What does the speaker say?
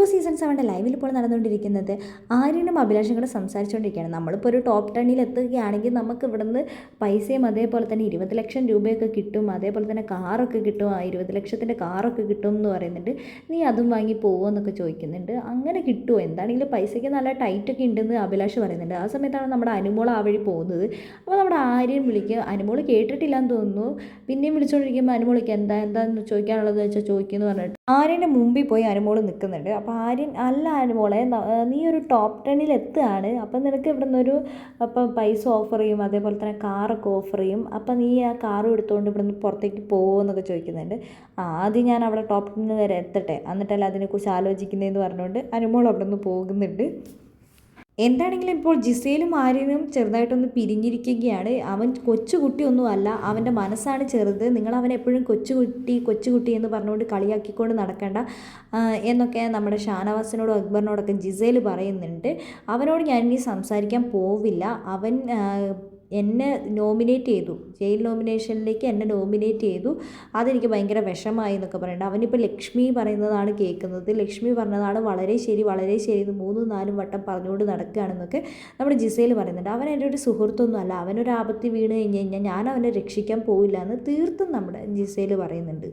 Boss season സെവന്റെ ലൈവിൽ ഇപ്പോൾ നടന്നുകൊണ്ടിരിക്കുന്നത് ആര്യനും അഭിലാഷും കൂടെ സംസാരിച്ചുകൊണ്ടിരിക്കുകയാണ് നമ്മളിപ്പോൾ ഒരു ടോപ്പ് ടെണ്ണിൽ എത്തുകയാണെങ്കിൽ നമുക്ക് ഇവിടുന്ന് പൈസയും അതേപോലെ തന്നെ ഇരുപത് ലക്ഷം രൂപയൊക്കെ കിട്ടും. അതേപോലെ തന്നെ കാറൊക്കെ കിട്ടും. ആ ഇരുപത് ലക്ഷത്തിന്റെ കാറൊക്കെ കിട്ടും എന്ന് പറയുന്നുണ്ട്. നീ അതും വാങ്ങി പോകുമെന്നൊക്കെ ചോദിക്കുന്നുണ്ട്. അങ്ങനെ കിട്ടുമോ എന്താണെങ്കിലും പൈസയ്ക്ക് നല്ല ടൈറ്റൊക്കെ ഉണ്ടെന്ന് അഭിലാഷ് പറയുന്നുണ്ട്. ആ സമയത്താണ് നമ്മുടെ അനുമോൾ ആ വഴി പോകുന്നത്. അപ്പോൾ നമ്മുടെ ആര്യൻ വിളിക്കുക അനുമോൾ കേട്ടിട്ടില്ലാന്ന് തോന്നുന്നു. പിന്നെയും വിളിച്ചുകൊണ്ടിരിക്കുമ്പോൾ അനുമോളിക്ക് എന്താ എന്താണെന്ന് ചോദിക്കാനുള്ളത് വെച്ചാൽ ചോദിക്കുന്നു പറഞ്ഞിട്ട് ആര്യന്റെ മുമ്പിൽ പോയി അനുമോൾ നിൽക്കുന്നുണ്ട് അപ്പോൾ ആര്യൻ അല്ല അനുമോളെ നീ ഒരു ടോപ്പ് ടെന്നിൽ എത്തുകയാണ്. അപ്പം നിനക്ക് ഇവിടെ നിന്നൊരു അപ്പം പൈസ ഓഫർ ചെയ്യും അതേപോലെ തന്നെ കാറൊക്കെ ഓഫർ ചെയ്യും. അപ്പം നീ ആ കാറും എടുത്തുകൊണ്ട് ഇവിടെ നിന്ന് പുറത്തേക്ക് പോകുമെന്നൊക്കെ ചോദിക്കുന്നുണ്ട്. ആദ്യം ഞാൻ അവിടെ ടോപ്പ് ടെന്നിൽ വരെ എത്തട്ടെ. എന്നിട്ടല്ല അതിനെക്കുറിച്ച് ആലോചിക്കുന്നതെന്ന് പറഞ്ഞുകൊണ്ട് അനുമോൾ അവിടെ നിന്ന് പോകുന്നുണ്ട്. എന്താണെങ്കിലും ഇപ്പോൾ ജിസയിലും ആര്യനും ചെറുതായിട്ടൊന്ന് പിരിഞ്ഞിരിക്കുകയാണ്. അവൻ കൊച്ചുകുട്ടിയൊന്നും അല്ല അവന്റെ മനസ്സാണ് ചെറുത്. നിങ്ങൾ അവനെ എപ്പോഴും കൊച്ചുകുട്ടി കൊച്ചുകുട്ടി എന്ന് പറഞ്ഞുകൊണ്ട് കളിയാക്കിക്കൊണ്ട് നടക്കേണ്ട എന്നൊക്കെ നമ്മുടെ ഷാനവാസിനോടും അക്ബറിനോടൊക്കെ ജിസയിൽ പറയുന്നുണ്ട്. അവനോട് ഞാൻ ഇനി സംസാരിക്കാൻ പോവില്ല. അവൻ എന്നെ നോമിനേറ്റ് ചെയ്തു. ജയിൽ നോമിനേഷനിലേക്ക് എന്നെ നോമിനേറ്റ് ചെയ്തു. അതെനിക്ക് ഭയങ്കര വിഷമായി എന്നൊക്കെ പറയുന്നുണ്ട് അവനിപ്പോൾ ലക്ഷ്മി പറയുന്നതാണ് കേൾക്കുന്നത്. ലക്ഷ്മി പറഞ്ഞതാണ് വളരെ ശരി വളരെ ശരി എന്ന് മൂന്നും നാലും വട്ടം പറഞ്ഞുകൊണ്ട് നടക്കുകയാണെന്നൊക്കെ നമ്മുടെ ജിസയിൽ പറയുന്നുണ്ട്. അവൻ എന്റെ ഒരു സുഹൃത്തൊന്നും അല്ല അവനൊരു ആപത്തി വീണ് കഴിഞ്ഞ് കഴിഞ്ഞാൽ ഞാൻ അവനെ രക്ഷിക്കാൻ പോവില്ല എന്ന് തീർത്തും നമ്മുടെ ജിസയിൽ പറയുന്നുണ്ട്.